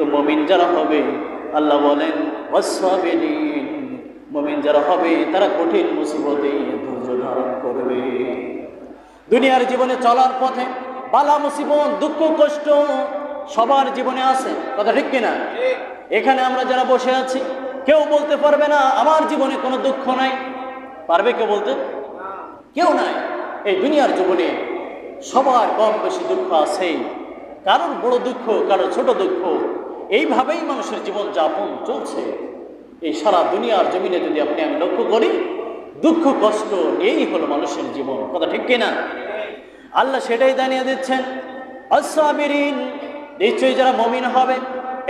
তো মমিন যারা হবে, আল্লাহ বলেন মমিন যারা হবে, তারা কঠিন মুসিবতে ধৈর্য ধারণ করবে। দুনিয়ার জীবনে চলার পথে বালা, মুসিবত, দুঃখ, কষ্ট সবার জীবনে আছে। কথা ঠিক কিনা? এখানে আমরা যারা বসে আছি, কেউ বলতে পারবে না, আমার জীবনে কোনো দুঃখ নাই। পারবে কেউ বলতে? কেউ নাই। এই দুনিয়ার জীবনে সবার কম বেশি দুঃখ আছেই। কারোর বড় দুঃখ, কারোর ছোট দুঃখ এইভাবেই মানুষের জীবন যাপন চলছে। এই সারা দুনিয়ার জমিনে যদি আপনি আমি লক্ষ্য করি, দুঃখ, কষ্ট এই হলো মানুষের জীবন। কথা ঠিক কিনা? আল্লাহ সেটাই জানিয়ে দিচ্ছেন অসাবিরিন নিশ্চয়ই যারা মমিন হবে,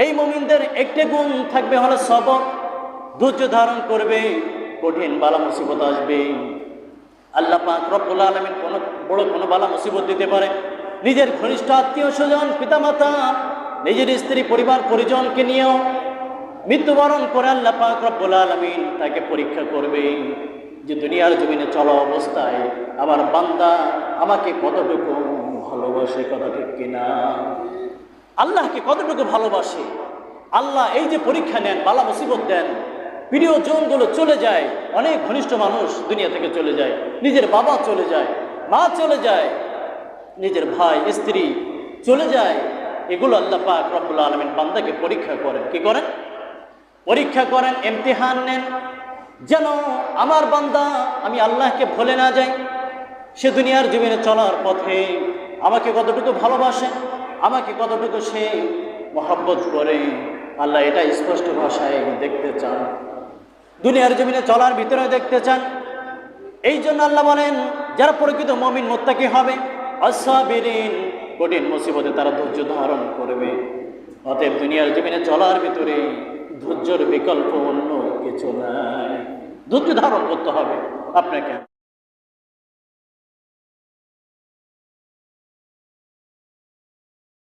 এই মমিনদের একটি গুণ থাকবে হলো সবর। ধৈর্য ধারণ করবে, কঠিন বালা মুসিবত আসবে। আল্লাহ পাক রব্বুল আলমিন কোনো বড় কোনো বালা মুসিবত দিতে পারে। নিজের ঘনিষ্ঠ আত্মীয় স্বজন, পিতামাতা নিজের স্ত্রী, পরিবার, পরিজনকে নিয়েও মৃত্যুবরণ করে আল্লাহ পাক রব্বুল আলমিন তাকে পরীক্ষা করবে যে দুনিয়ার জমিনে চলা অবস্থায় আমার বান্দা আমাকে কতটুকু ভালোবাসে কতটুকু কিনা? আল্লাহকে কতটুকু ভালোবাসে? আল্লাহ এই যে পরীক্ষা নেন, বালা মুসিবত দেন, প্রিয় জনগুলো চলে যায়, অনেক ঘনিষ্ঠ মানুষ দুনিয়া থেকে চলে যায়, নিজের বাবা চলে যায়, মা চলে যায়, নিজের ভাই, স্ত্রী চলে যায় এগুলো আল্লাহ পাক রব্বুল আলমিন বান্দাকে পরীক্ষা করেন। কি করেন? পরীক্ষা করেন এমতিহান নেন। যেন আমার বান্দা, আমি আল্লাহকে ভুলে না যাই। সে দুনিয়ার জীবনে চলার পথে আমাকে কতটুকু ভালোবাসে, আমাকে কতটুকু সে মহব্বত করে। আল্লাহ এটা স্পষ্ট ভাষায় দেখতে চান। দুনিয়ার জমিনে চলার ভিতরে দেখতে চান। এই জন্য আল্লাহ বলেন, যারা প্রকৃত মমিন, মোত্তাকি হবে অসাবিরিন কঠিন মুসিবতে তারা ধৈর্য ধারণ করবে। অতএব দুনিয়ার জমিনে চলার ভিতরে ধৈর্যর বিকল্প অন্য কিছু নাই। ধৈর্য ধারণ করতে হবে আপনাকে।